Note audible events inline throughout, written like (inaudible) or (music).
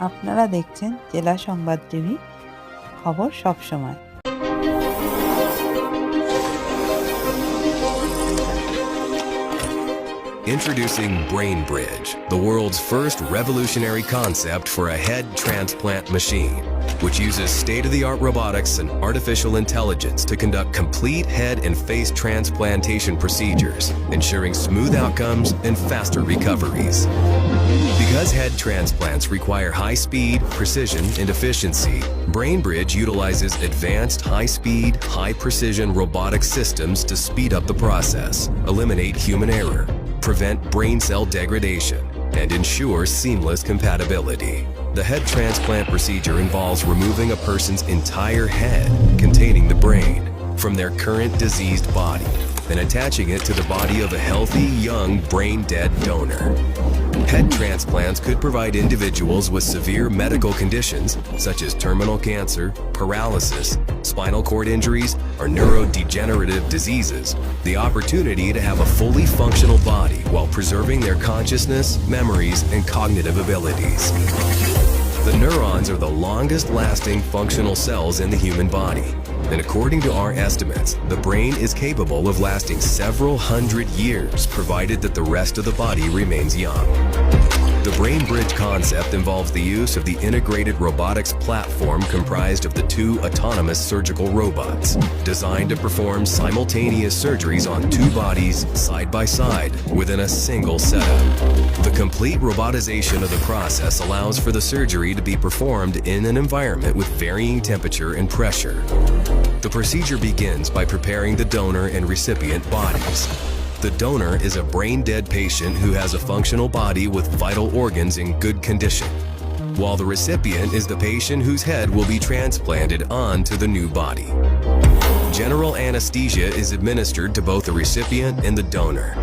আপনারা দেখছেন জেলা সংবাদ টিভি খবর সবসময় Introducing BrainBridge, the world's first revolutionary concept for a head transplant machine, which uses state-of-the-art robotics and artificial intelligence to conduct complete head and face transplantation procedures, ensuring smooth outcomes and faster recoveries. Because head transplants require high speed, precision, and efficiency, BrainBridge utilizes advanced high speed, high precision robotic systems to speed up the process, eliminate human error, prevent brain cell degradation, and ensure seamless compatibility. The head transplant procedure involves removing a person's entire head containing the brain from their current diseased body and attaching it to the body of a healthy, young, brain dead donor. Head transplants could provide individuals with severe medical conditions such as terminal cancer, paralysis, spinal cord injuries, or neurodegenerative diseases the opportunity to have a fully functional body while preserving their consciousness, memories, and cognitive abilities. The neurons are the longest lasting functional cells in the human body. And according to our estimates, the brain is capable of lasting several hundred years provided that the rest of the body remains young. The Brain Bridge concept involves the use of the integrated robotics platform comprised of the two autonomous surgical robots, designed to perform simultaneous surgeries on two bodies side by side within a single setup. The complete robotization of the process allows for the surgery to be performed in an environment with varying temperature and pressure. The procedure begins by preparing the donor and recipient bodies. The donor is a brain dead patient who has a functional body with vital organs in good condition, while the recipient is the patient whose head will be transplanted onto the new body. General anesthesia is administered to both the recipient and the donor.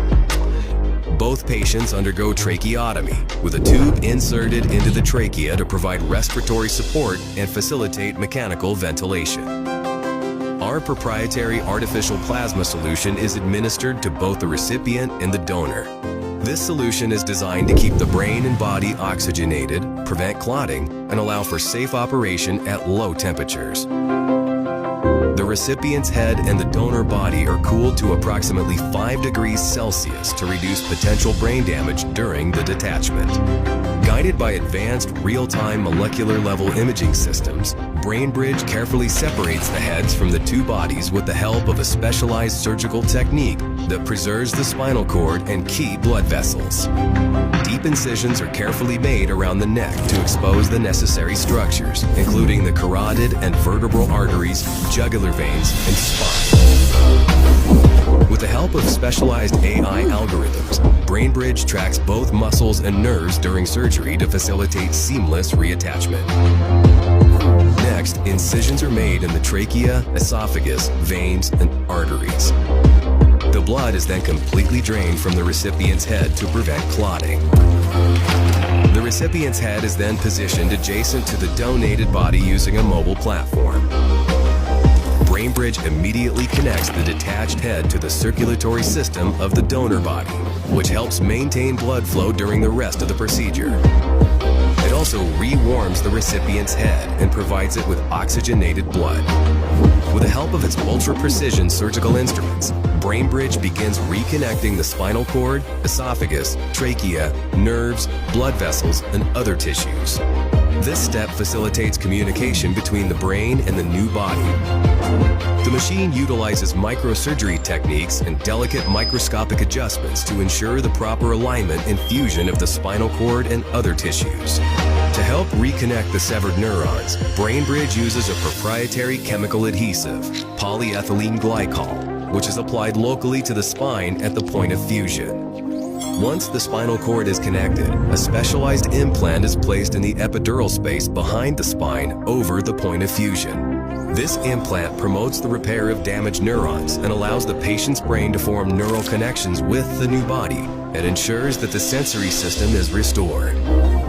Both patients undergo tracheotomy, with a tube inserted into the trachea to provide respiratory support and facilitate mechanical ventilation. Our proprietary artificial plasma solution is administered to both the recipient and the donor. This solution is designed to keep the brain and body oxygenated, prevent clotting, and allow for safe operation at low temperatures. The recipient's head and the donor body are cooled to approximately 5 degrees Celsius to reduce potential brain damage during the detachment. Guided by advanced real-time molecular level imaging systems, BrainBridge carefully separates the heads from the two bodies with the help of a specialized surgical technique that preserves the spinal cord and key blood vessels. Deep incisions are carefully made around the neck to expose the necessary structures, including the carotid and vertebral arteries, jugular veins, and spine. With the help of specialized AI algorithms, BrainBridge tracks both muscles and nerves during surgery to facilitate seamless reattachment. Next, incisions are made in the trachea, esophagus, veins, and arteries. The blood is then completely drained from the recipient's head to prevent clotting. The recipient's head is then positioned adjacent to the donated body using a mobile platform. BrainBridge immediately connects the detached head to the circulatory system of the donor body, which helps maintain blood flow during the rest of the procedure. Also re-warms the recipient's head and provides it with oxygenated blood. With the help of its ultra-precision surgical instruments, BrainBridge begins reconnecting the spinal cord, esophagus, trachea, nerves, blood vessels, and other tissues. This step facilitates communication between the brain and the new body. The machine utilizes microsurgery techniques and delicate microscopic adjustments to ensure the proper alignment and fusion of the spinal cord and other tissues. To help reconnect the severed neurons, BrainBridge uses a proprietary chemical adhesive, polyethylene glycol, which is applied locally to the spine at the point of fusion. Once the spinal cord is connected, a specialized implant is placed in the epidural space behind the spine over the point of fusion. This implant promotes the repair of damaged neurons and allows the patient's brain to form neural connections with the new body and ensures that the sensory system is restored.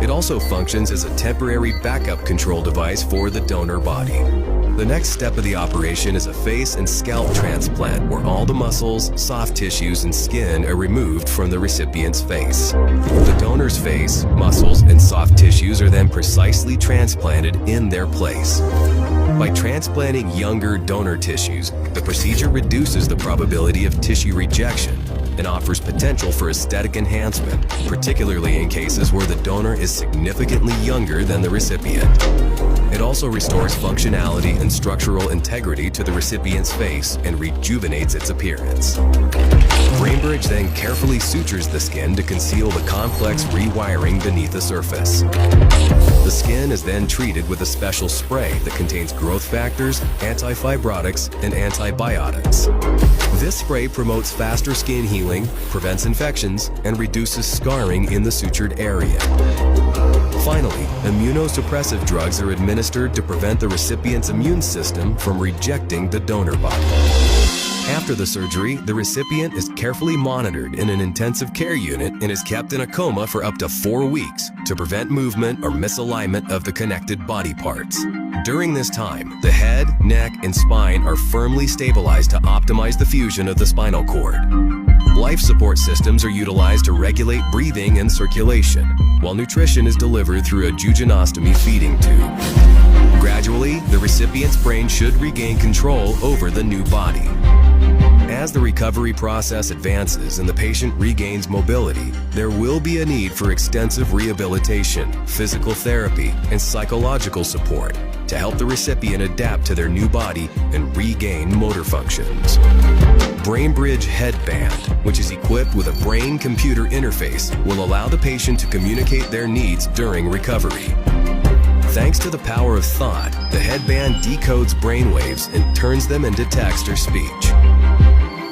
It also functions as a temporary backup control device for the donor body. The next step of the operation is a face and scalp transplant where all the muscles, soft tissues, and skin are removed from the recipient's face. The donor's face, muscles, and soft tissues are then precisely transplanted in their place. By transplanting younger donor tissues, the procedure reduces the probability of tissue rejection and offers potential for aesthetic enhancement, particularly in cases where the donor is significantly younger than the recipient. It also restores functionality and structural integrity to the recipient's face and rejuvenates its appearance. Brainbridge then carefully sutures the skin to conceal the complex rewiring beneath the surface. The skin is then treated with a special spray that contains growth factors, antifibrotics, and antibiotics. This spray promotes faster skin healing, prevents infections, and reduces scarring in the sutured area. Finally, immunosuppressive drugs are administered to prevent the recipient's immune system from rejecting the donor body. After the surgery, the recipient is carefully monitored in an intensive care unit and is kept in a coma for up to four weeks to prevent movement or misalignment of the connected body parts. During this time, the head, neck, and spine are firmly stabilized to optimize the fusion of the spinal cord. Life support systems are utilized to regulate breathing and circulation, while nutrition is delivered through a jejunectomy feeding tube. Gradually, the recipient's brain should regain control over the new body. As the recovery process advances and the patient regains mobility, there will be a need for extensive rehabilitation, physical therapy, and psychological support to help the recipient adapt to their new body and regain motor functions. BrainBridge Headband, which is equipped with a brain computer interface, will allow the patient to communicate their needs during recovery. Thanks to the power of thought, the headband decodes brainwaves and turns them into text or speech.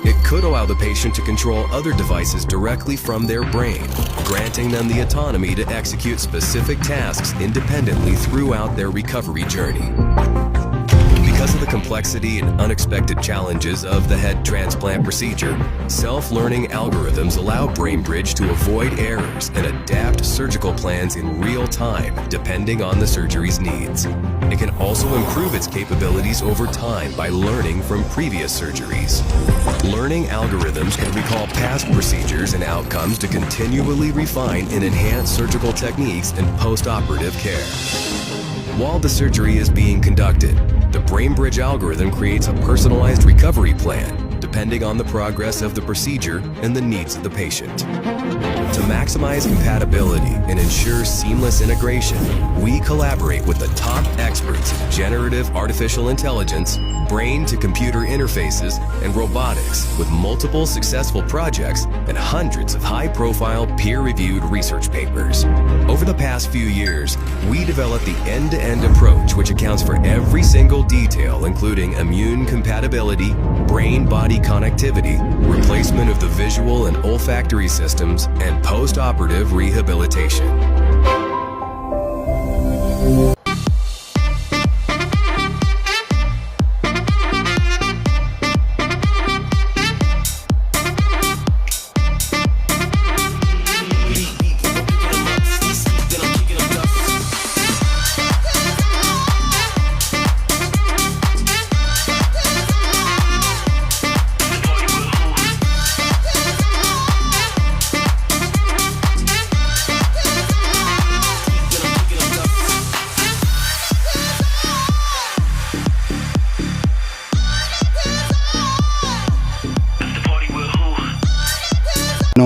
It could allow the patient to control other devices directly from their brain, granting them the autonomy to execute specific tasks independently throughout their recovery journey. Because of the complexity and unexpected challenges of the head transplant procedure, self learning algorithms allow BrainBridge to avoid errors and adapt surgical plans in real time depending on the surgery's needs. It can also improve its capabilities over time by learning from previous surgeries. Learning algorithms can recall past procedures and outcomes to continually refine and enhance surgical techniques and post operative care. While the surgery is being conducted, the BrainBridge algorithm creates a personalized recovery plan depending on the progress of the procedure and the needs of the patient. To maximize compatibility and ensure seamless integration, we collaborate with the top experts in generative artificial intelligence, brain to computer interfaces, and robotics with multiple successful projects and hundreds of high profile peer reviewed research papers. Over the past few years, we developed the end to end approach which accounts for every single detail, including immune compatibility, brain body connectivity, replacement of the visual and olfactory systems, and post operative rehabilitation.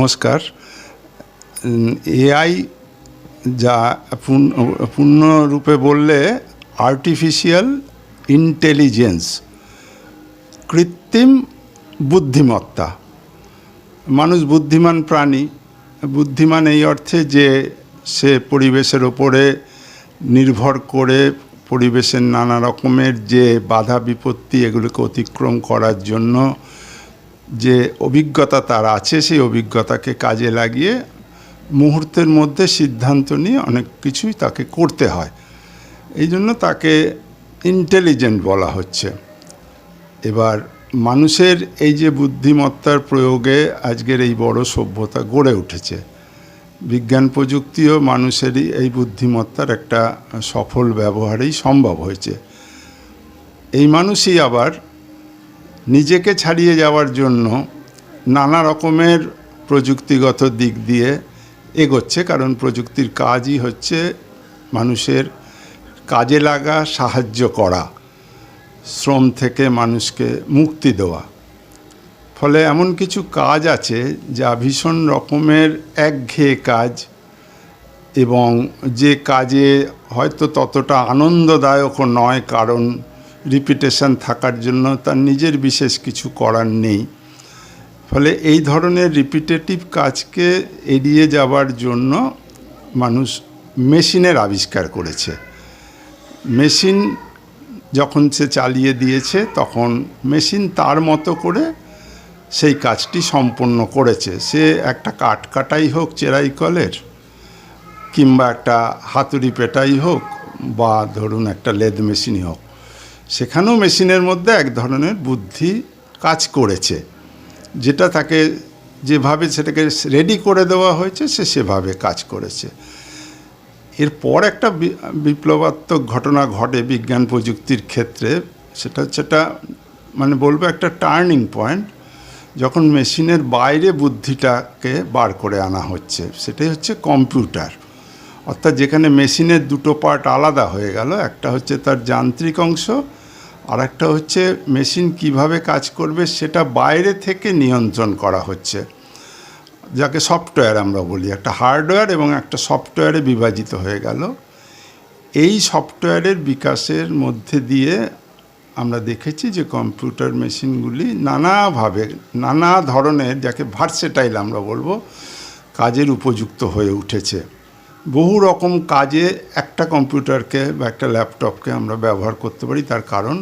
নমস্কার। AI যা পূর্ণ, পূর্ণরূপে বললে artificial intelligence কৃত্রিম বুদ্ধিমত্তা। মানুষ বুদ্ধিমান প্রাণী, বুদ্ধিমান এই অর্থে যে সে পরিবেশের ওপরে নির্ভর করে পরিবেশের নানা রকমের যে বাধা বিপত্তি এগুলোকে অতিক্রম করার জন্য যে অভিজ্ঞতা তার আছে, সেই অভিজ্ঞতাকে কাজে লাগিয়ে মুহূর্তের মধ্যে সিদ্ধান্ত নিয়ে অনেক কিছুই তাকে করতে হয়। এই জন্য তাকে ইন্টেলিজেন্ট বলা হচ্ছে। এবার মানুষের এই যে বুদ্ধিমত্তার প্রয়োগে আজকের এই বড় সভ্যতা গড়ে উঠেছে। বিজ্ঞান প্রযুক্তিও মানুষেরই এই বুদ্ধিমত্তার একটা সফল ব্যবহারেই সম্ভব হয়েছে। এই মানুষই আবার নিজেকে ছাড়িয়ে যাওয়ার জন্য নানা রকমের প্রযুক্তিগত দিক দিয়ে এগোচ্ছে, কারণ প্রযুক্তির কাজই হচ্ছে মানুষের কাজে লাগা, সাহায্য করা, শ্রম থেকে মানুষকে মুক্তি দেওয়া। ফলে এমন কিছু কাজ আছে যা ভীষণ রকমের একঘেয়ে কাজ এবং যে কাজে হয়তো ততটা আনন্দদায়কও নয়, কারণ রিপিটেশন থাকার জন্য তার নিজের বিশেষ কিছু করার নেই। ফলে এই ধরনের রিপিটেটিভ কাজকে এড়িয়ে যাওয়ার জন্য মানুষ মেশিনের আবিষ্কার করেছে। মেশিন যখন সে চালিয়ে দিয়েছে, তখন মেশিন তার মতো করে সেই কাজটি সম্পন্ন করেছে। সে একটা কাঠ কাটাই হোক, চেরাই কলের, কিংবা একটা হাতুড়ি পেটাই হোক, বা ধরুন একটা লেদ মেশিনই হোক। সেখানেও মেশিনের মধ্যে এক ধরনের বুদ্ধি কাজ করেছে। যেটা তাকে যেভাবে সেটাকে রেডি করে দেওয়া হয়েছে, সে সেভাবে কাজ করেছে। এরপর একটা বিপ্লবাত্মক ঘটনা ঘটে বিজ্ঞান প্রযুক্তির ক্ষেত্রে। সেটা একটা মানে বলব একটা টার্নিং পয়েন্ট যখন মেশিনের বাইরে বুদ্ধিটাকে বার করে আনা হচ্ছে। সেটাই হচ্ছে কম্পিউটার। অর্থাৎ যেখানে মেশিনের দুটো পার্ট আলাদা হয়ে গেল, একটা হচ্ছে তার যান্ত্রিক অংশ আর একটা হচ্ছে মেশিন কীভাবে কাজ করবে সেটা বাইরে থেকে নিয়ন্ত্রণ করা হচ্ছে, যাকে সফটওয়্যার আমরা বলি। একটা হার্ডওয়্যার এবং একটা সফটওয়্যারে বিভাজিত হয়ে গেল। এই সফটওয়্যারের বিকাশের মধ্যে দিয়ে আমরা দেখেছি যে কম্পিউটার মেশিনগুলি নানাভাবে, নানা ধরনের, যাকে ভার্সেটাইল আমরা বলব, কাজের উপযুক্ত হয়ে উঠেছে। বহু রকম কাজে একটা কম্পিউটারকে বা একটা ল্যাপটপকে আমরা ব্যবহার করতে পারি, তার কারণ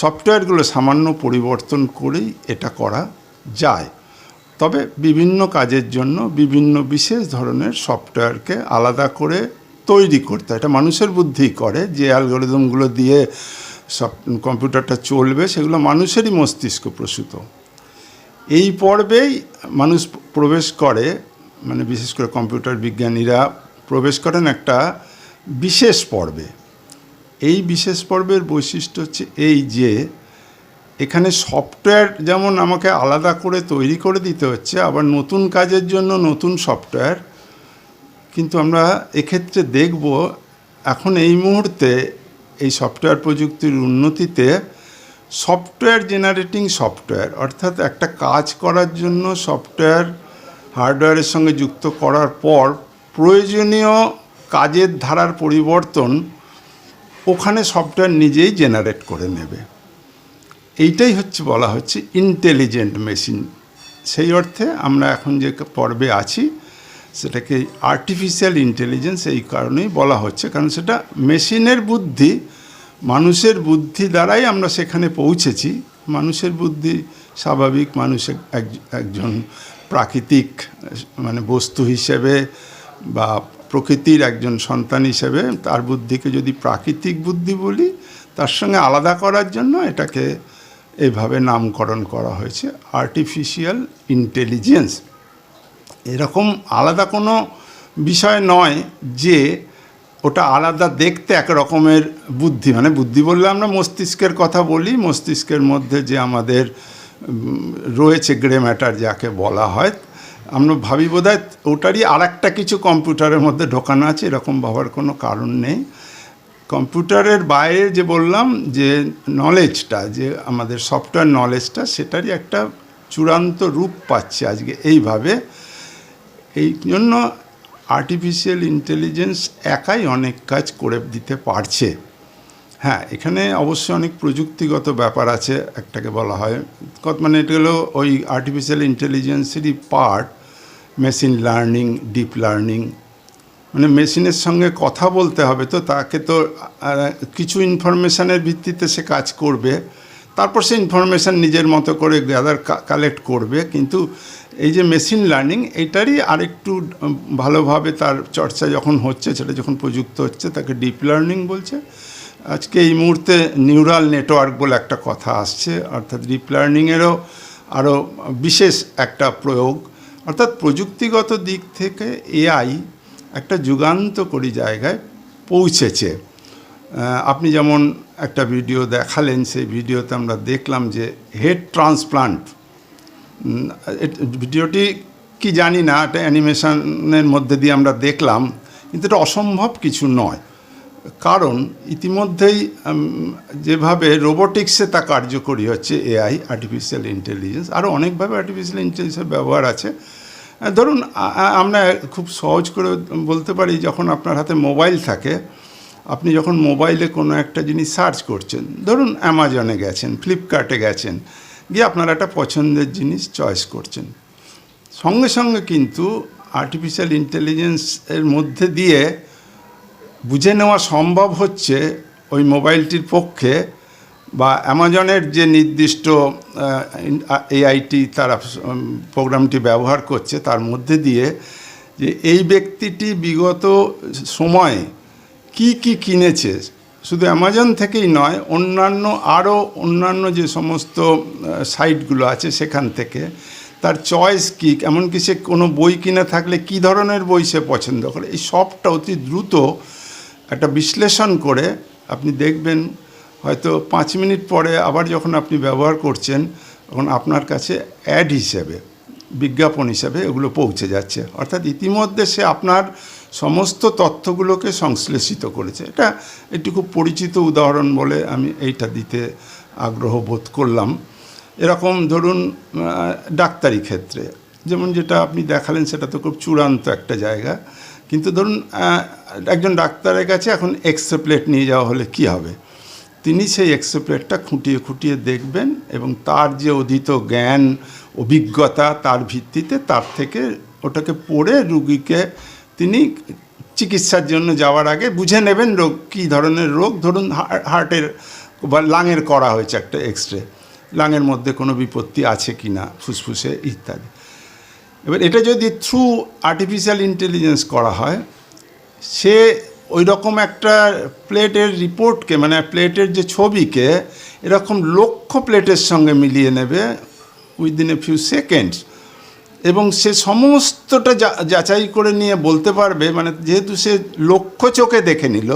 সফটওয়্যারগুলো সামান্য পরিবর্তন করেই এটা করা যায়। তবে বিভিন্ন কাজের জন্য বিভিন্ন বিশেষ ধরনের সফটওয়্যারকে আলাদা করে তৈরি করতে। এটা মানুষের বুদ্ধি করে যে অ্যালগোরিদমগুলো দিয়ে সব কম্পিউটারটা চলবে, সেগুলো মানুষেরই মস্তিষ্ক প্রসূত। এই পর্বেই মানুষ প্রবেশ করে মানে বিশেষ করে কম্পিউটার বিজ্ঞানীরা প্রবেশ করেন একটা বিশেষ পর্বে। এই বিশেষ পর্বের বৈশিষ্ট্য হচ্ছে এই যে, এখানে সফটওয়্যার যেমন আমাকে আলাদা করে তৈরি করে দিতে হচ্ছে, আবার নতুন কাজের জন্য নতুন সফটওয়্যার। কিন্তু আমরা এক্ষেত্রে দেখব, এখন এই মুহূর্তে এই সফটওয়্যার প্রযুক্তির উন্নতিতে সফটওয়্যার জেনারেটিং সফটওয়্যার, অর্থাৎ একটা কাজ করার জন্য সফটওয়্যার হার্ডওয়্যারের সঙ্গে যুক্ত করার পর প্রয়োজনীয় কাজের ধারার পরিবর্তন ওখানে সফটওয়্যার নিজেই জেনারেট করে নেবে। এইটাই হচ্ছে বলা হচ্ছে ইন্টেলিজেন্ট মেশিন সেই অর্থে আমরা এখন যে পর্বে আছি, সেটাকে আর্টিফিশিয়াল ইন্টেলিজেন্স এই কারণেই বলা হচ্ছে, কারণ সেটা মেশিনের বুদ্ধি, মানুষের বুদ্ধি দ্বারাই আমরা সেখানে পৌঁছেছি। মানুষের বুদ্ধি স্বাভাবিক, মানুষ এক- এক- একজন প্রাকৃতিক মানে বস্তু হিসেবে বা প্রকৃতির একজন সন্তান হিসেবে তার বুদ্ধিকে যদি প্রাকৃতিক বুদ্ধি বলি, তার সঙ্গে আলাদা করার জন্য এটাকে এইভাবে নামকরণ করা হয়েছে আর্টিফিশিয়াল ইন্টেলিজেন্স এরকম আলাদা কোনো বিষয় নয় যে ওটা আলাদা দেখতে এক রকমের বুদ্ধি। মানে বুদ্ধি বললে আমরা মস্তিষ্কের কথা বলি, মস্তিষ্কের মধ্যে যে আমাদের রয়েছে গ্রে ম্যাটার যাকে বলা হয় আমরা ভাবি বোধ হয় ওটারই আর একটা কিছু কম্পিউটারের মধ্যে ঢোকানো আছে, এরকম ভাবার কোনো কারণ নেই। কম্পিউটারের বাইরে যে বললাম, যে নলেজটা যে আমাদের সফটওয়্যার নলেজটা সেটারই একটা চূড়ান্ত রূপ পাচ্ছে আজকে এইভাবে। এই জন্য আর্টিফিশিয়াল ইন্টেলিজেন্স একাই অনেক কাজ করে দিতে পারছে। হ্যাঁ এখানে অবশ্যই অনেক প্রযুক্তিগত ব্যাপার আছে, একটাকে বলা হয়। মানে এটা হলো ওই artificial ইন্টেলিজেন্সেরই part machine learning deep learning মানে মেশিনের সঙ্গে কথা বলতে হবে তো তাকে তো কিছু ইনফরমেশানের ভিত্তিতে সে কাজ করবে। তারপর সে ইনফরমেশান নিজের মতো করে গ্যাদার কালেক্ট করবে। কিন্তু এই যে মেশিন লার্নিং এটারই আরেকটু ভালোভাবে তার চর্চা যখন হচ্ছে, সেটা যখন প্রযুক্ত হচ্ছে, তাকে ডিপ লার্নিং বলছে। আজকে এই মুহূর্তে নিউরাল নেটওয়ার্ক বলে একটা কথা আসছে, অর্থাৎ ডিপ লার্নিংয়েরও আরও বিশেষ একটা প্রয়োগ। অর্থাৎ প্রযুক্তিগত দিক থেকে এআই একটা যুগান্তকরী জায়গায় পৌঁছেছে। আপনি যেমন একটা ভিডিও দেখালেন, সেই ভিডিওতে আমরা দেখলাম যে হেড ট্রান্সপ্লান্ট। ভিডিওটি কি জানি না, এটা অ্যানিমেশনের মধ্যে দিয়ে আমরা দেখলাম, কিন্তু এটা অসম্ভব কিছু নয়। কারণ ইতিমধ্যেই যেভাবে রোবোটিক্সে তা কার্যকরী হচ্ছে, এআই আর্টিফিশিয়াল ইন্টেলিজেন্স আরও অনেকভাবে আর্টিফিশিয়াল ইন্টেলিজেন্সের ব্যবহার আছে। ধরুন আমরা খুব সহজ করে বলতে পারি, যখন আপনার হাতে মোবাইল থাকে, আপনি যখন মোবাইলে কোনো একটা জিনিস সার্চ করছেন, ধরুন অ্যামাজনে গেছেন, ফ্লিপকার্টে গেছেন, গিয়ে আপনার একটা পছন্দের জিনিস চয়েস করছেন। সঙ্গে সঙ্গে কিন্তু আর্টিফিশিয়াল ইন্টেলিজেন্স এর মধ্যে দিয়ে বুঝে নেওয়া সম্ভব হচ্ছে ওই মোবাইলটির পক্ষে বা অ্যামাজনের যে নির্দিষ্ট এআইটি তারা প্রোগ্রামটি ব্যবহার করছে তার মধ্যে দিয়ে যে এই ব্যক্তিটি বিগত সময়ে কি কি কিনেছে, শুধু অ্যামাজন থেকেই নয়, অন্যান্য আরও অন্যান্য যে সমস্ত সাইটগুলো আছে সেখান থেকে তার চয়েস কী এমনকি সে কোনো বই কিনে থাকলে কি ধরনের বই সে পছন্দ করে, এই সবটা অতি দ্রুত একটা বিশ্লেষণ করে আপনি দেখবেন, হয়তো পাঁচ মিনিট পরে আবার যখন আপনি ব্যবহার করছেন, তখন আপনার কাছে অ্যাড হিসেবে, বিজ্ঞাপন হিসাবে এগুলো পৌঁছে যাচ্ছে। অর্থাৎ ইতিমধ্যে সে আপনার সমস্ত তথ্যগুলোকে সংশ্লেষিত করেছে। এটা একটি খুব পরিচিত উদাহরণ বলে আমি এইটা দিতে আগ্রহ বোধ করলাম। এরকম ধরুন ডাক্তারি ক্ষেত্রে, যেমন যেটা আপনি দেখালেন, সেটা তো খুব চূড়ান্ত একটা জায়গা। কিন্তু ধরুন একজন ডাক্তারের কাছে এখন এক্সরে প্লেট নিয়ে যাওয়া হলে কি হবে? তিনি সেই এক্সরে প্লেটটা খুঁটিয়ে খুঁটিয়ে দেখবেন এবং তার যে অধীত জ্ঞান, অভিজ্ঞতা, তার ভিত্তিতে তার থেকে ওটাকে পড়ে রুগীকে তিনি চিকিৎসার জন্য যাওয়ার আগে বুঝে নেবেন রোগ, কী ধরনের রোগ। ধরুন হার্টের বা লাঙের করা হয়েছে একটা এক্সরে। লাঙের মধ্যে কোনো বিপত্তি আছে কি না ফুসফুসে ইত্যাদি। এবার এটা যদি থ্রু আর্টিফিশিয়াল ইন্টেলিজেন্স করা হয়, সে ওই রকম একটা প্লেটের রিপোর্টকে মানে প্লেটের যে ছবিকে, এরকম লক্ষ প্লেটের সঙ্গে মিলিয়ে নেবে উইদিন এ ফিউ সেকেন্ডস এবং সে সমস্তটা যাচাই করে নিয়ে বলতে পারবে মানে যেহেতু সে লক্ষ চোখে দেখে নিল,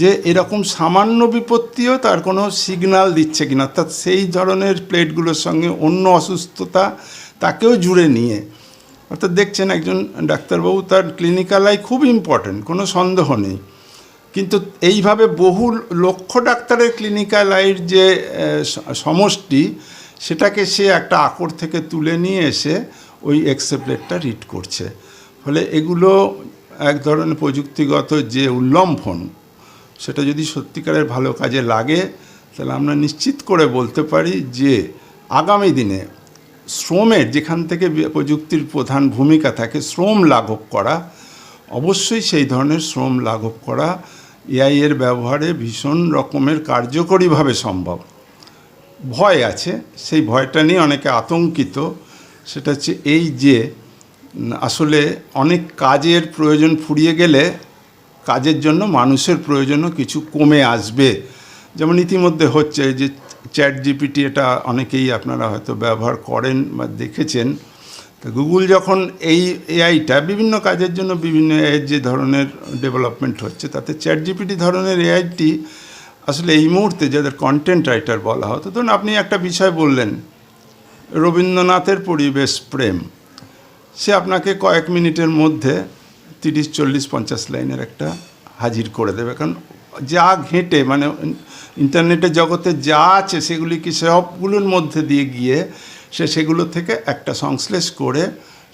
যে এরকম সামান্য বিপত্তিও তার কোনো সিগন্যাল দিচ্ছে কিনা, অর্থাৎ সেই ধরনের প্লেটগুলোর সঙ্গে অন্য অসুস্থতা তাকেও জুড়ে নিয়ে। অর্থাৎ দেখছেন একজন ডাক্তারবাবু, তার ক্লিনিক্যাল আই খুব ইম্পর্ট্যান্ট কোনো সন্দেহ নেই। কিন্তু এইভাবে বহু লক্ষ ডাক্তারের ক্লিনিক্যাল আইয়ের যে সমষ্টি, সেটাকে সে একটা আকর থেকে তুলে নিয়ে এসে ওই এক্সেপ্লেটটা রিড করছে। ফলে এগুলো এক ধরনের প্রযুক্তিগত যে উল্লম্ফন, সেটা যদি সত্যিকারের ভালো কাজে লাগে, তাহলে আমরা নিশ্চিত করে বলতে পারি যে, আগামী দিনে শ্রমের যেখান থেকে প্রযুক্তির প্রধান ভূমিকা থাকে, শ্রম লাঘব করা, অবশ্যই সেই ধরনের শ্রম লাঘব করা এআই এর ব্যবহারে ভীষণ রকমের কার্যকরীভাবে সম্ভব। ভয় আছে, সেই ভয়টা নিয়ে অনেকে আতঙ্কিত। সেটা হচ্ছে এই যে আসলে অনেক কাজের প্রয়োজন ফুরিয়ে গেলে কাজের জন্য মানুষের প্রয়োজনও কিছু কমে আসবে। যেমন ইতিমধ্যে হচ্ছে যে চ্যাট জিপিটি এটা অনেকেই আপনারা হয়তো ব্যবহার করেন বা দেখেছেন। তো গুগল যখন এই এআইটা বিভিন্ন কাজের জন্য বিভিন্ন এআই যে ধরনের ডেভেলপমেন্ট হচ্ছে, তাতে চ্যাট জিপিটি ধরনের এআইটি আসলে এই মুহূর্তে যাদের কন্টেন্ট রাইটার বলা হতো, ধরুন আপনি একটা বিষয় বললেন, রবীন্দ্রনাথের পরিবেশ প্রেম। সে আপনাকে কয়েক মিনিটের মধ্যে তিরিশ, চল্লিশ, পঞ্চাশ লাইনের একটা হাজির করে দেবে। কারণ যা ঘেঁটে মানে ইন্টারনেটের জগতে যা আছে সেগুলিকে সবগুলোর মধ্যে দিয়ে গিয়ে সে সেগুলো থেকে একটা সংশ্লেষ করে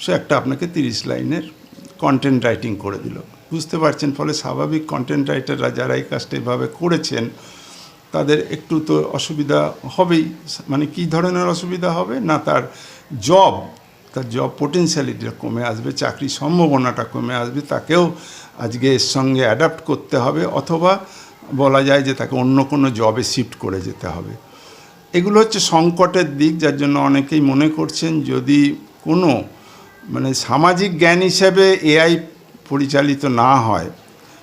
সে একটা আপনাকে তিরিশ লাইনের কন্টেন্ট রাইটিং করে দিল। বুঝতে পারছেন? ফলে স্বাভাবিক কন্টেন্ট রাইটাররা যারা এই কাজটা এভাবে করেছেন, তাদের একটু তো অসুবিধা হবেই। মানে কি ধরনের অসুবিধা হবে? না, তার জব তার জব পোটেন্সিয়ালিটিটা কমে আসবে চাকরির সম্ভাবনাটা কমে আসবে, তাকেও আজকে এর সঙ্গে অ্যাডাপ্ট করতে হবে, অথবা বলা যায় যে তাকে অন্য কোনো জবে শিফট করে যেতে হবে। এগুলো হচ্ছে সংকটের দিক, যার জন্য অনেকেই মনে করছেন যদি কোনো মানে সামাজিক জ্ঞান হিসেবে এআই পরিচালিত না হয়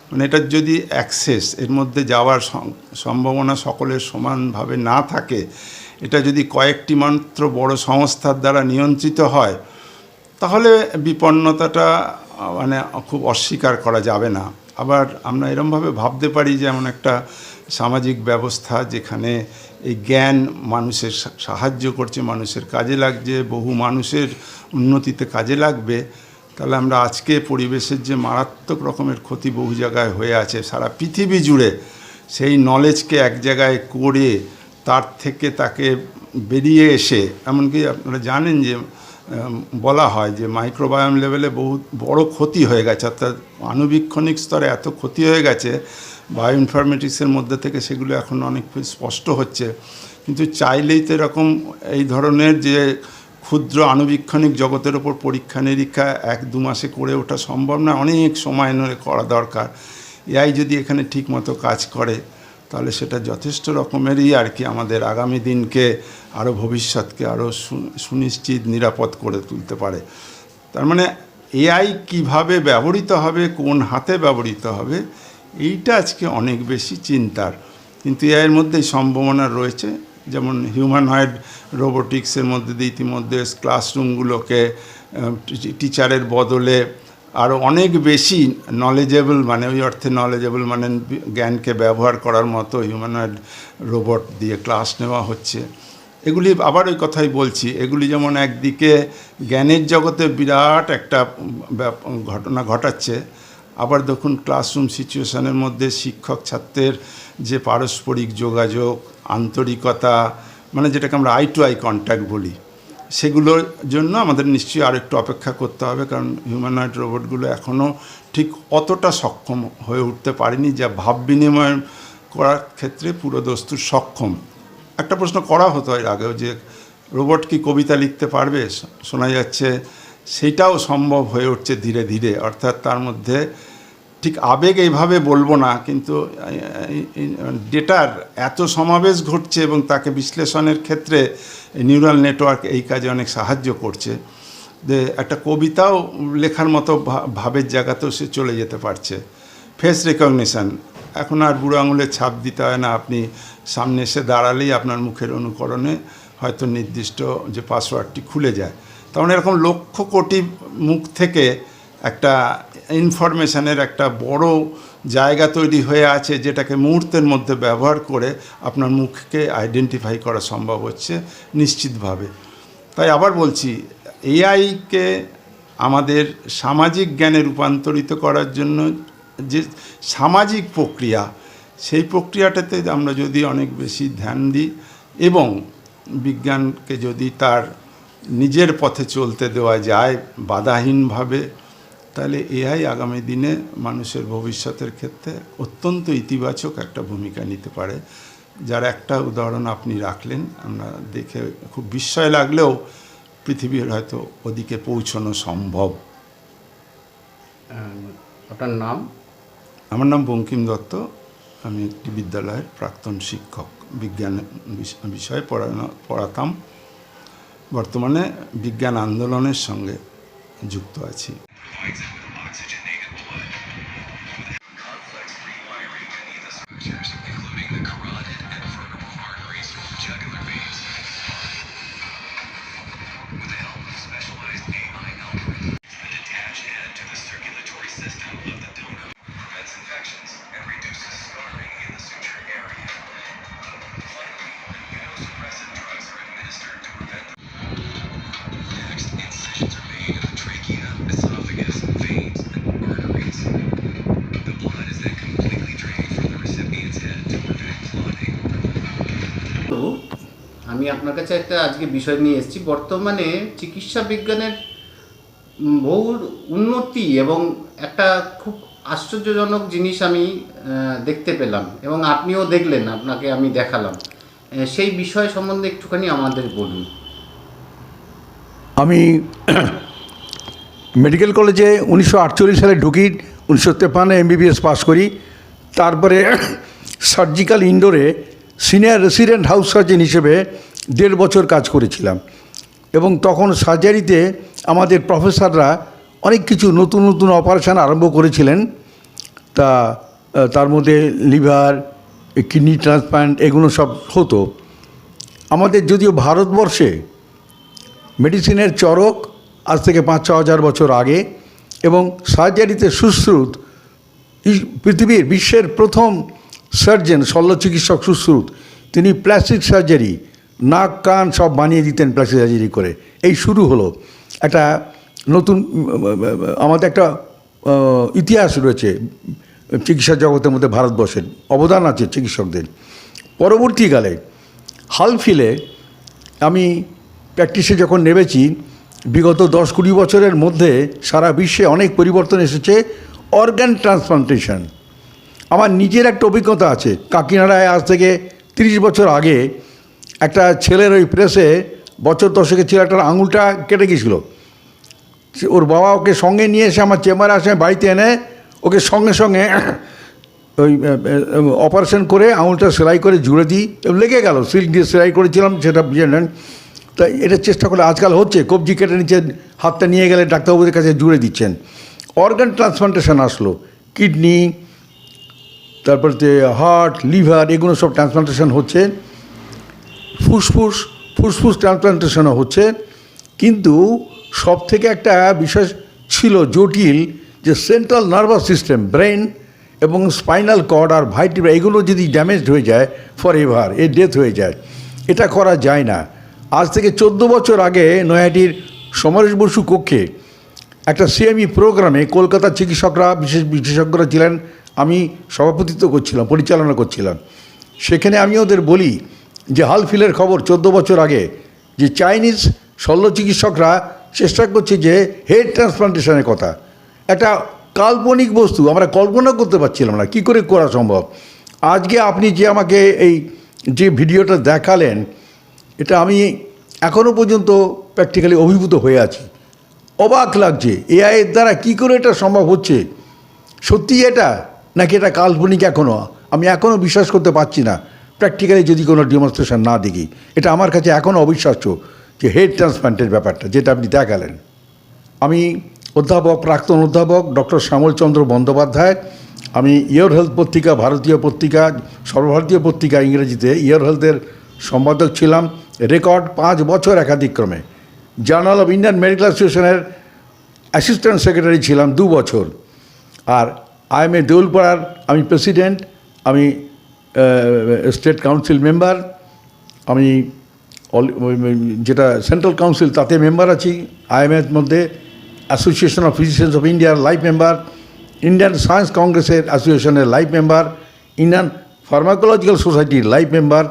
মানে এটার যদি অ্যাক্সেস, এর মধ্যে যাওয়ার সম্ভাবনা সকলের সমানভাবে না থাকে, এটা যদি কয়েকটি মাত্র বড় সংস্থার দ্বারা নিয়ন্ত্রিত হয়, তাহলে বিপন্নতাটা মানে খুব অস্বীকার করা যাবে না। আবার আমরা এরমভাবে ভাবতে পারি যেমন একটা সামাজিক ব্যবস্থা যেখানে এই জ্ঞান মানুষের সাহায্য করছে, মানুষের কাজে লাগছে, বহু মানুষের উন্নতিতে কাজে লাগবে। তাহলে আমরা আজকে পরিবেশের যে মারাত্মক রকমের ক্ষতি বহু জায়গায় হয়ে আছে, সারা পৃথিবী জুড়ে সেই নলেজকে এক জায়গায় করে তার থেকে তাকে বেরিয়ে এসে, এমনকি আপনারা জানেন যে বলা হয় যে মাইক্রোবায়োম লেভেলে বহু বড় ক্ষতি হয়ে গেছে, অর্থাৎ আণুবীক্ষণিক স্তরে এত ক্ষতি হয়ে গেছে বায়ো ইনফরমেটিক্সের মধ্যে থেকে সেগুলো এখন অনেক স্পষ্ট হচ্ছে। কিন্তু চাইলেই তো এরকম এই ধরনের যে ক্ষুদ্র আণুবীক্ষণিক জগতের ওপর পরীক্ষা নিরীক্ষা এক দু মাসে করে ওঠা সম্ভব না, অনেক সময় ধরে করা দরকার। এআই যদি এখানে ঠিকমতো কাজ করে তাহলে সেটা যথেষ্ট রকমেরই আর কি আমাদের আগামী দিনকে আরও ভবিষ্যৎকে আরও সুনিশ্চিত, নিরাপদ করে তুলতে পারে। তার মানে এআই কীভাবে ব্যবহৃত হবে, কোন হাতে ব্যবহৃত হবে, এইটা আজকে অনেক বেশি চিন্তার। কিন্তু এআইয়ের মধ্যেই সম্ভাবনা রয়েছে, যেমন হিউম্যান হিউম্যানয়েড রোবোটিক্সের মধ্যে দিয়ে ইতিমধ্যে ক্লাসরুমগুলোকে টিচারের বদলে আরও অনেক বেশি নলেজেবল মানে ওই অর্থে নলেজেবল মানে জ্ঞানকে ব্যবহার করার মতো হিউম্যানয়েড রোবট দিয়ে ক্লাস নেওয়া হচ্ছে। এগুলি আবার ওই কথাই বলছি, এগুলি যেমন একদিকে জ্ঞানের জগতে বিরাট একটা ঘটনা ঘটাচ্ছে, আবার দেখুন ক্লাসরুম সিচুয়েশনের মধ্যে শিক্ষক ছাত্রের যে পারস্পরিক যোগাযোগ, আন্তরিকতা মানে যেটাকে আমরা আই টু আই কন্ট্যাক্ট বলি। সেগুলোর জন্য আমাদের নিশ্চয়ই আর একটু অপেক্ষা করতে হবে, কারণ হিউম্যানয়েড রোবটগুলো এখনও ঠিক অতটা সক্ষম হয়ে উঠতে পারেনি, যা ভাব বিনিময় করার ক্ষেত্রে পুরো দস্তুর সক্ষম। একটা প্রশ্ন করা হতো এর আগেও যে রোবট কি কবিতা লিখতে পারবে? শোনা যাচ্ছে, সেটাও সম্ভব হয়ে উঠছে ধীরে ধীরে। অর্থাৎ তার মধ্যে ঠিক আবেগ এইভাবে বলব না, কিন্তু ডেটার এত সমাবেশ ঘটছে এবং তাকে বিশ্লেষণের ক্ষেত্রে নিউরাল নেটওয়ার্ক এই কাজে অনেক সাহায্য করছে, যে একটা কবিতাও লেখার মতো ভাবের জায়গাতেও সে চলে যেতে পারছে। ফেস রেকগনিশন এখন আর বুড়ো আঙুলের ছাপ দিতে হয় না, আপনি সামনে এসে দাঁড়ালেই আপনার মুখের অনুকরণে হয়তো নির্দিষ্ট যে পাসওয়ার্ডটি খুলে যায়। তখন এরকম লক্ষ কোটি মুখ থেকে একটা ইনফরমেশানের একটা বড় জায়গা তৈরি হয়ে আছে যেটাকে মুহূর্তের মধ্যে ব্যবহার করে আপনার মুখকে আইডেন্টিফাই করা সম্ভব হচ্ছে নিশ্চিতভাবে। তাই আবার বলছি এআইকে আমাদের সামাজিক জ্ঞানে রূপান্তরিত করার জন্য যে সামাজিক প্রক্রিয়া, সেই প্রক্রিয়াটাতে আমরা যদি অনেক বেশি ধ্যান দিই এবং বিজ্ঞানকে যদি তার নিজের পথে চলতে দেওয়া যায় বাধাহীনভাবে তাহলে এআই আগামী দিনে মানুষের ভবিষ্যতের ক্ষেত্রে অত্যন্ত ইতিবাচক একটা ভূমিকা নিতে পারে। যার একটা উদাহরণ আপনি রাখলেন আমরা দেখে খুব বিস্ময় লাগলেও পৃথিবীর হয়তো ওদিকে পৌঁছানো সম্ভব। আপনার নাম? আমার নাম বঙ্কিম দত্ত। আমি একটি বিদ্যালয়ের প্রাক্তন শিক্ষক। বিজ্ঞান বিষয়ে পড়ানো পড়াতাম। বর্তমানে বিজ্ঞান আন্দোলনের সঙ্গে যুক্ত আছি। poison. আমি আপনার কাছে একটা আজকে বিষয় নিয়ে এসেছি। বর্তমানে চিকিৎসা বিজ্ঞানের বহু উন্নতি এবং একটা খুব আশ্চর্যজনক জিনিস আমি দেখতে পেলাম এবং আপনিও দেখলেন, আপনাকে আমি দেখালাম। সেই বিষয় সম্বন্ধে একটুখানি আমাদের বলুন। আমি মেডিকেল কলেজে উনিশশো আটচল্লিশ সালে ঢুকি, উনিশশো তেপান্ন এমবিবিএস পাস করি, তারপরে সার্জিক্যাল ইন্ডোরে সিনিয়র রেসিডেন্ট হাউস সার্জন হিসেবে দেড় বছর কাজ করেছিলাম। এবং তখন সার্জারিতে আমাদের প্রফেসররা অনেক কিছু নতুন নতুন অপারেশান আরম্ভ করেছিলেন। তা তার মধ্যে লিভার, কিডনি ট্রান্সপ্লান্ট এগুলো সব হতো। আমাদের যদিও ভারতবর্ষে মেডিসিনের চরক আজ থেকে পাঁচ, ছ হাজার বছর আগে এবং সার্জারিতে সুশ্রুত পৃথিবীর বিশ্বের প্রথম সার্জেন শল্য চিকিৎসক সুশ্রুত। তিনি প্লাস্টিক সার্জারি, নাক, কান সব বানিয়ে দিতেন প্লাস্টিক সার্জারি করে। এই শুরু হলো। একটা নতুন আমাদের একটা ইতিহাস রয়েছে, চিকিৎসা জগতের মধ্যে ভারতবর্ষের। অবদান আছে চিকিৎসকদের। পরবর্তীকালে হালফিলে আমি প্র্যাকটিসে যখন নেমেছি, বিগত দশ কুড়ি বছরের মধ্যে সারা বিশ্বে অনেক পরিবর্তন এসেছে, অর্গান ট্রান্সপ্লান্টেশন। আমার নিজের একটা অভিজ্ঞতা আছে। কাকিনাড়ায় আজ থেকে তিরিশ বছর আগে একটা ছেলের ওই প্রেসে বছর দশকের ছেলেটার আঙুলটা কেটে গিয়েছিল। ওর বাবা ওকে সঙ্গে নিয়ে এসে আমার চেম্বারে আসে, বাড়িতে এনে ওকে সঙ্গে সঙ্গে (clears throat) ওই অপারেশন করে আঙুলটা সেলাই করে জুড়ে দিই লেগে গেল। সিল্ক দিয়ে সেলাই করেছিলাম, সেটা বুঝে নেন। তাই এটা চেষ্টা করলে আজকাল হচ্ছে, কবজি কেটে নিচ্ছে হাতটা নিয়ে গেলে ডাক্তারবাবুদের কাছে জুড়ে দিচ্ছেন। অর্গান ট্রান্সপ্লান্টেশন আসলো কিডনি তারপর যে হার্ট লিভার এগুলো সব ট্রান্সপ্লান্টেশন হচ্ছে। ফুসফুস ফুসফুস ট্রান্সপ্লান্টেশনও হচ্ছে। কিন্তু সব থেকে একটা বিষয় ছিল জটিল যে সেন্ট্রাল নার্ভাস সিস্টেম ব্রেন এবং স্পাইনাল কর্ড আর ভাইটিব্রা এগুলো যদি ড্যামেজড হয়ে যায় ফর এভার এ ডেথ হয়ে যায়। এটা করা যায় না। আজ থেকে চোদ্দ বছর আগে নয়াটির সমরেশ বসু কক্ষে একটা সিএমই প্রোগ্রামে কলকাতার চিকিৎসকরা, বিশেষ বিশেষজ্ঞরা ছিলেন আমি সভাপতিত্ব করছিলাম, পরিচালনা করছিলাম। সেখানে আমি ওদের বলি যে হালফিলের খবর চোদ্দ বছর আগে যে, চাইনিজ শল্য চিকিৎসকরা চেষ্টা করছে যে হেড ট্রান্সপ্লান্টেশনের কথা। একটা কাল্পনিক বস্তু, আমরা কল্পনা করতে পারছিলাম না, কি করে করা সম্ভব? আজকে আপনি যে আমাকে এই যে ভিডিওটা দেখালেন, এটা আমি এখনও পর্যন্ত প্র্যাকটিক্যালি অভিভূত হয়ে আছি। অবাক লাগছে এআইয়ের দ্বারা কি করে এটা সম্ভব হচ্ছে? সত্যি এটা? নাকি এটা কাল্পনিক এখনও আমি এখনও বিশ্বাস করতে পারছি না। প্র্যাকটিক্যালি যদি কোনো ডেমনস্ট্রেশন না দেখি, এটা আমার কাছে এখনও অবিশ্বাস্য যে হেড ট্রান্সপ্লান্টের ব্যাপারটা, যেটা আপনি দেখালেন। আমি অধ্যাপক, প্রাক্তন অধ্যাপক ডক্টর শ্যামলচন্দ্র বন্দ্যোপাধ্যায়, আমি ইয়র হেলথ পত্রিকা, ভারতীয় পত্রিকা, সর্বভারতীয় পত্রিকা ইংরেজিতে ইয়র হেলথের সম্পাদক ছিলাম, রেকর্ড পাঁচ বছর একাধিক্রমে জার্নাল অফ ইন্ডিয়ান মেডিকেল অ্যাসোসিয়েশনের অ্যাসিস্ট্যান্ট সেক্রেটারি ছিলাম দু বছর। আর আই এম এ দেউলপাড়ার আমি প্রেসিডেন্ট আমি স্টেট কাউন্সিল মেম্বার আমি যেটা সেন্ট্রাল কাউন্সিল তাতে মেম্বার আছি। আইএমএর মধ্যে অ্যাসোসিয়েশন অফ ফিজিশিয়ানস অফ ইন্ডিয়ার লাইফ মেম্বার ইন্ডিয়ান সায়েন্স কংগ্রেসের অ্যাসোসিয়েশনের লাইফ মেম্বার ইন্ডিয়ান ফার্মাকোলজিক্যাল সোসাইটির লাইফ মেম্বার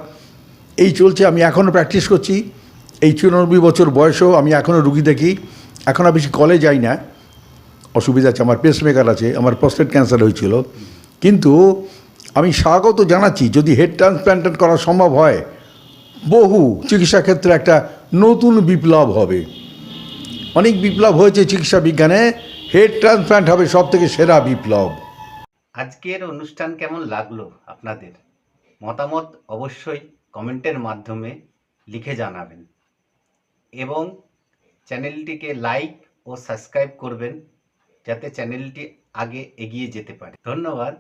এই চলছে, আমি এখনও প্র্যাকটিস করছি। এই চুরানব্বই বছর বয়সেও আমি এখনও রুগী দেখি। এখন বেশি কলে যাই না। অসুবিধা আছে, আমার পেসমেকার আছে, আমার প্রস্টেট ক্যান্সার হয়েছিল। কিন্তু আমি স্বাগত জানাচ্ছি, যদি হেড ট্রান্সপ্ল্যান্টেড করা সম্ভব হয়, বহু চিকিৎসা ক্ষেত্রে একটা নতুন বিপ্লব হবে। অনেক বিপ্লব হয়েছে চিকিৎসা বিজ্ঞানে হেড ট্রান্সপ্ল্যান্ট হবে সব থেকে সেরা বিপ্লব। আজকের অনুষ্ঠান কেমন লাগল আপনাদের? মতামত অবশ্যই কমেন্টের মাধ্যমে লিখে জানাবেন। এবং চ্যানেলটিকে লাইক ও সাবস্ক্রাইব করবেন। যাতে চ্যানেলটি আগে এগিয়ে যেতে পারে। ধন্যবাদ।